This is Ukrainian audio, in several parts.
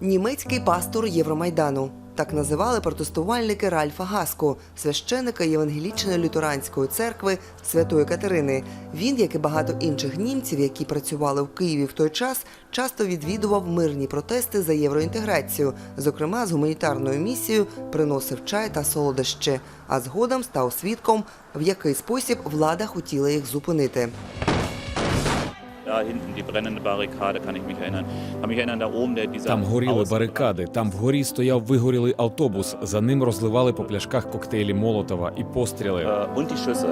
Німецький пастор Євромайдану. Так називали протестувальники Ральфа Гаску, священика Євангелічної лютеранської церкви Святої Катерини. Він, як і багато інших німців, які працювали в Києві в той час, часто відвідував мирні протести за євроінтеграцію. Зокрема, з гуманітарною місією приносив чай та солодощі, а згодом став свідком, в який спосіб влада хотіла їх зупинити. Da hinten die brennende Barrikade, kann ich mich erinnern. Kann mich erinnern, da oben der dieser Там горіли барикади, там вгорі стояв вигорілий автобус. За ним розливали по пляшках коктейлі Молотова і постріли. Äh, Und die Schüsse.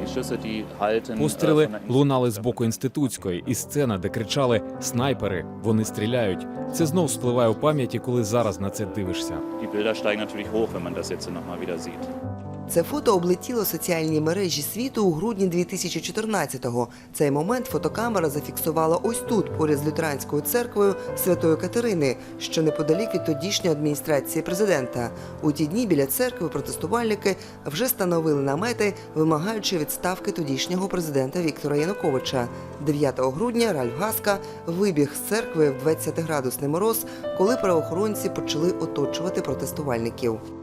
Die Schüsse, die halten. äh, Постріли von der- лунали з боку інститутської, і сцена, де кричали снайпери, вони стріляють. Це знов спливає у пам'яті, коли зараз на це дивишся. Die Bilder steigen natürlich hoch, wenn man das jetzt noch wieder sieht. Це фото облетіло соціальні мережі світу у грудні 2014-го. Цей момент фотокамера зафіксувала ось тут, поряд з лютеранською церквою Святої Катерини, що неподалік від тодішньої адміністрації президента. У ті дні біля церкви протестувальники вже становили намети, вимагаючи відставки тодішнього президента Віктора Януковича. 9 грудня Ральф Гаска вибіг з церкви в 20-градусний мороз, коли правоохоронці почали оточувати протестувальників.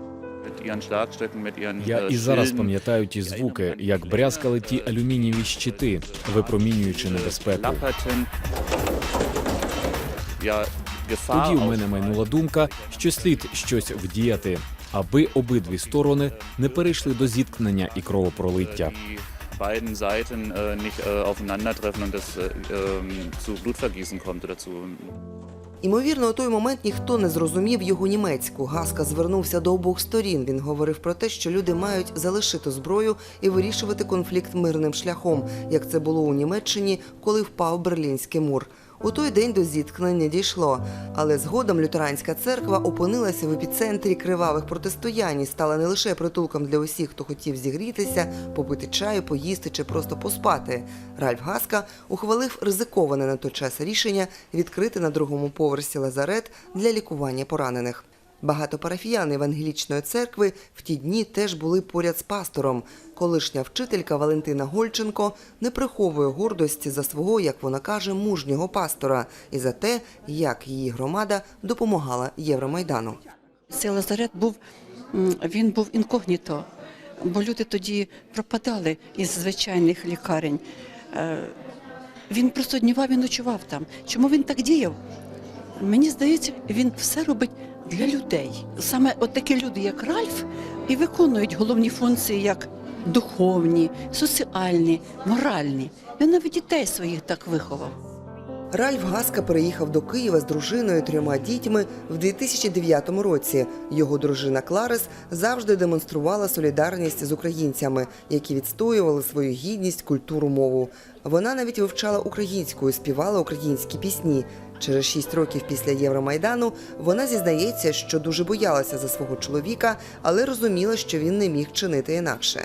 Я äh, і зараз пам'ятаю ті звуки, як брязкали ті алюмінієві щити, випромінюючи небезпеку. Тоді в мене майнула думка, що слід щось вдіяти, аби обидві сторони не перейшли до зіткнення і кровопролиття. Beiden Seiten äh, nicht äh, aufeinandertreffen und es äh, ähm, zu Blutvergießen kommt oder zu Імовірно, у той момент ніхто не зрозумів його німецьку. Гаска звернувся до обох сторін. Він говорив про те, що люди мають залишити зброю і вирішувати конфлікт мирним шляхом, як це було у Німеччині, коли впав Берлінський мур. У той день до зіткнення дійшло, але згодом лютеранська церква опинилася в епіцентрі кривавих протистоянь і стала не лише притулком для усіх, хто хотів зігрітися, попити чаю, поїсти чи просто поспати. Ральф Гаска ухвалив ризиковане на той час рішення відкрити на другому поверсі лазарет для лікування поранених. Багато парафіян Евангелічної церкви в ті дні теж були поряд з пастором. Колишня вчителька Валентина Гольченко не приховує гордості за свого, як вона каже, мужнього пастора і за те, як її громада допомагала Євромайдану. Цей лазарет був він був інкогніто, бо люди тоді пропадали із звичайних лікарень. Е, Він просто днював і ночував там. Чому він так діяв? Мені здається, він все робить для людей. Саме от такі люди, як Ральф, і виконують головні функції як духовні, соціальні, моральні. Він навіть дітей своїх так виховав. Ральф Гаска переїхав до Києва з дружиною трьома дітьми в 2009 році. Його дружина Кларис завжди демонструвала солідарність з українцями, які відстоювали свою гідність, культуру, мову. Вона навіть вивчала українську і співала українські пісні. Через шість років після Євромайдану вона зізнається, що дуже боялася за свого чоловіка, але розуміла, що він не міг чинити інакше.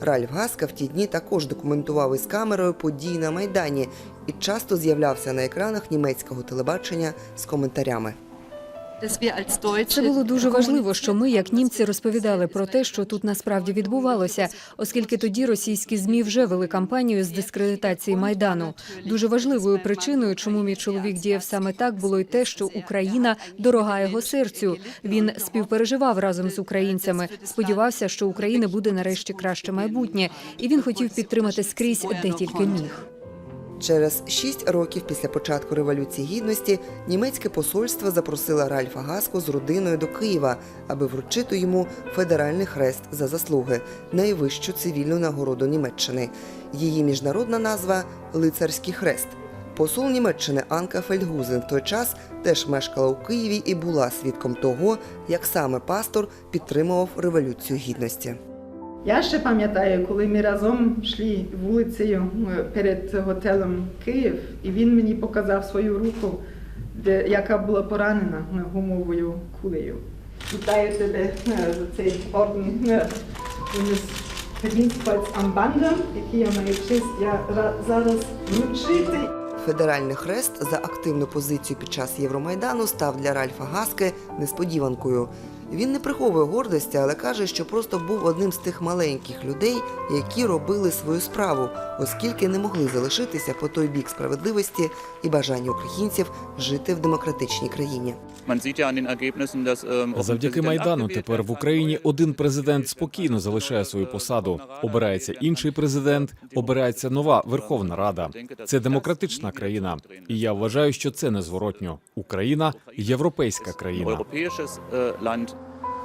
Ральф Гаска в ті дні також документував із камерою події на Майдані і часто з'являвся на екранах німецького телебачення з коментарями. Це було дуже важливо, що ми, як німці, розповідали про те, що тут насправді відбувалося, оскільки тоді російські змі вже вели кампанію з дискредитації майдану. Дуже важливою причиною, чому мій чоловік діяв саме так, було й те, що Україна дорога його серцю. Він співпереживав разом з українцями, сподівався, що України буде нарешті краще майбутнє, і він хотів підтримати скрізь, де тільки міг. Через шість років після початку революції гідності німецьке посольство запросило Ральфа Гаску з родиною до Києва, аби вручити йому федеральний хрест за заслуги, найвищу цивільну нагороду Німеччини. Її міжнародна назва Лицарський хрест. Посол Німеччини Анка Фельдгузен в той час теж мешкала у Києві і була свідком того, як саме пастор підтримував революцію гідності. Я ще пам'ятаю, коли ми разом йшли вулицею е, перед готелем Київ, і він мені показав свою руку, де, яка була поранена гумовою кулею. Вітаю тебе е, за цей орден е, Verdienstkreuz який я маю честь я зараз вручити. Федеральний хрест за активну позицію під час Євромайдану став для Ральфа Гаски несподіванкою. Він не приховує гордості, але каже, що просто був одним з тих маленьких людей, які робили свою справу, оскільки не могли залишитися по той бік справедливості і бажання українців жити в демократичній країні. Ähm, Завдяки майдану тепер в Україні один президент спокійно залишає свою посаду. Обирається інший президент, обирається нова Верховна Рада. Це демократична країна, і я вважаю, що це незворотньо. Україна європейська країна.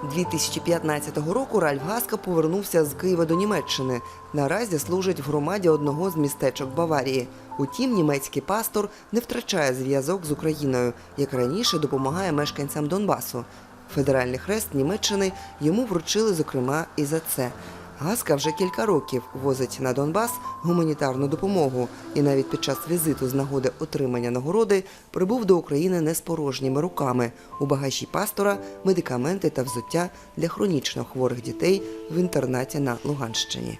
Europäisches äh, Land 2015 року Ральф Гаска повернувся з Києва до Німеччини. Наразі служить в громаді одного з містечок Баварії. Утім, німецький пастор не втрачає зв'язок з Україною, як раніше допомагає мешканцям Донбасу. Федеральний хрест Німеччини йому вручили, зокрема, і за це. Гаска вже кілька років возить на Донбас гуманітарну допомогу і навіть під час візиту з нагоди отримання нагороди прибув до України не з порожніми руками. У багажі пастора медикаменти та взуття для хронічно хворих дітей в інтернаті на Луганщині.